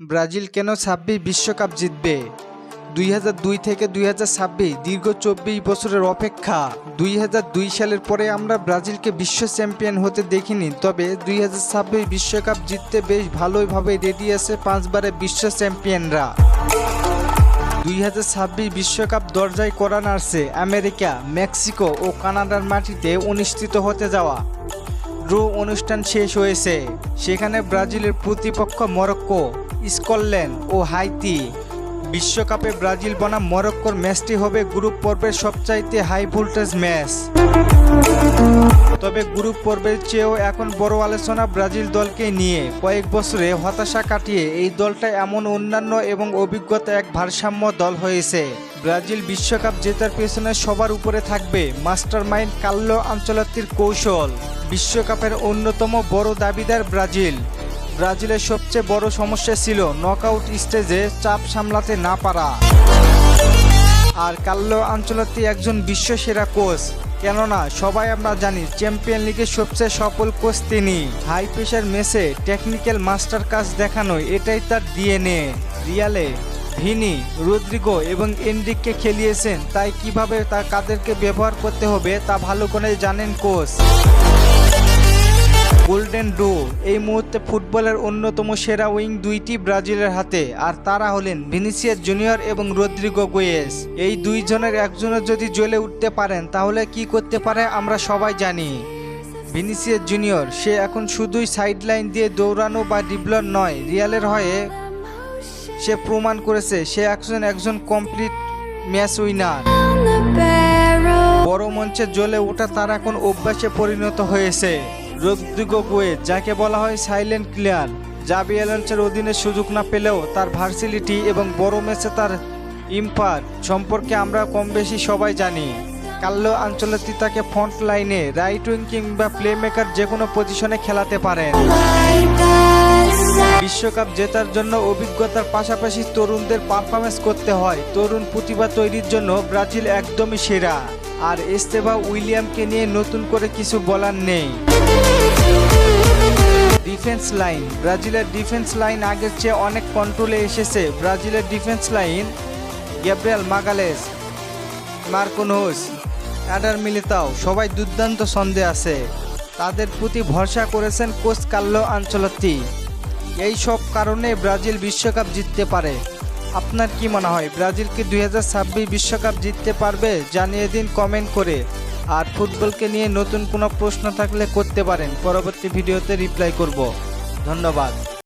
Brazil কেন ছাব্বিশ বিশ্বকাপ জিতবে? দুই থেকে দুই দীর্ঘ চব্বিশ বছরের অপেক্ষা। দুই সালের পরে আমরা ব্রাজিলকে বিশ্ব চ্যাম্পিয়ন হতে দেখিনি, তবে দুই বিশ্বকাপ জিততে বেশ ভালোইভাবে রেডি আছে পাঁচবারের বিশ্ব চ্যাম্পিয়নরা। দুই বিশ্বকাপ দরজায় করা নাড়ছে আমেরিকা, মেক্সিকো ও কানাডার মাটিতে অনুষ্ঠিত হতে যাওয়া। ড্র অনুষ্ঠান শেষ হয়েছে। সেখানে ব্রাজিলের প্রতিপক্ষ মরক্কো, স্কটল্যান্ড ও হাইতি। বিশ্বকাপে ব্রাজিল বনাম মরক্কোর ম্যাচটি হবে গ্রুপ পর্বের সবচাইতে হাই ভোল্টেজ ম্যাচ। তবে গ্রুপ পর্বের চেয়েও এখন বড় আলোচনা ব্রাজিল দলকে নিয়ে। কয়েক বছরে হতাশা কাটিয়ে এই দলটা এমন অন্যান্য এবং অভিজ্ঞতা এক ভারসাম্য দল হয়েছে। ব্রাজিল বিশ্বকাপ জেতার পেছনে সবার উপরে থাকবে মাস্টার মাইন্ড কাল্লো আঞ্চলাতির কৌশল। বিশ্বকাপের অন্যতম বড় দাবিদার ব্রাজিল। ব্রাজিলের সবচেয়ে বড় সমস্যা ছিল নকআউট স্টেজে চাপ সামলাতে না পারা। আর কাল্লো আঞ্চলাতি একজন বিশ্বসেরা কোচ। কেননা, সবাই আমরা জানি চ্যাম্পিয়ন লিগের সবচেয়ে সফল কোচ তিনি। হাই প্রেশার ম্যাচে টেকনিক্যাল মাস্টার কাজ দেখানো এটাই তার ডিএনএ। রিয়ালে ভিনি, রদ্রিগো এবং এনরিককে খেলিয়েছেন, তাই কীভাবে তা কাদেরকে ব্যবহার করতে হবে তা ভালো করে জানেন কোচ। গোল্ডেন ডো এই মুহূর্তে ফুটবলের অন্যতম সেরা উইং দুইটি ব্রাজিলের হাতে, আর তারা হলেন ভিনিসিয়াস জুনিয়র এবং রদ্রিগো গোয়েস। এই দুইজনের একজনের যদি জ্বলে উঠতে পারেন, তাহলে কি করতে পারে আমরা সবাই জানি। ভিনিসিয়াস জুনিয়র, সে এখন শুধুই সাইডলাইন দিয়ে দৌড়ানো বা ডিবলর নয়, রিয়ালের হয়ে সে প্রমাণ করেছে, সে একজন একজন কমপ্লিট ম্যাচ উইনার বড় মঞ্চে জ্বলে ওঠা তার এখন অভ্যাসে পরিণত হয়েছে। রদ্রিগো গোয়ে, যাকে বলা হয় সাইলেন্ট ক্লিয়ার জাবি অ্যালেন্সের অধীনে সুযোগ না পেলেও তার ভার্সিলিটি এবং বড় ম্যাচে তার ইম্পার সম্পর্কে আমরা কম বেশি সবাই জানি। কাল্লো আঞ্চলতি তাকে ফ্রন্ট লাইনে রাইট উইং কিংবা প্লে মেকার যে কোনো পজিশনে খেলাতে পারেন। বিশ্বকাপ জেতার জন্য অভিজ্ঞতার পাশাপাশি তরুণদের পারফরমেন্স করতে হয়। তরুণ প্রতিভা তৈরির জন্য ব্রাজিল একদমই সেরা। আর এস্তেভা উইলিয়ামকে নিয়ে নতুন করে কিছু বলার নেই। ডিফেন্স লাইন, ব্রাজিলের ডিফেন্স লাইন আগের চেয়ে অনেক কন্ট্রোলে এসেছে। ব্রাজিলের defence line, Gabriel Magalhaes, Marquinhos. Eder Militao সবাই দুর্দান্ত ছন্দে আছে। তাদের প্রতি ভরসা করেছেন কোচ কাল্লো আঞ্চলতি এই সব কারণে ব্রাজিল বিশ্বকাপ জিততে পারে। আপনার কি মনে হয়, ব্রাজিল কি দুই বিশ্বকাপ জিততে পারবে, জানিয়ে দিন কমেন্ট করে। আর ফুটবলকে নিয়ে নতুন কোনো প্রশ্ন থাকলে করতে পারেন। পরবর্তী ভিডিওতে রিপ্লাই করব। ধন্যবাদ।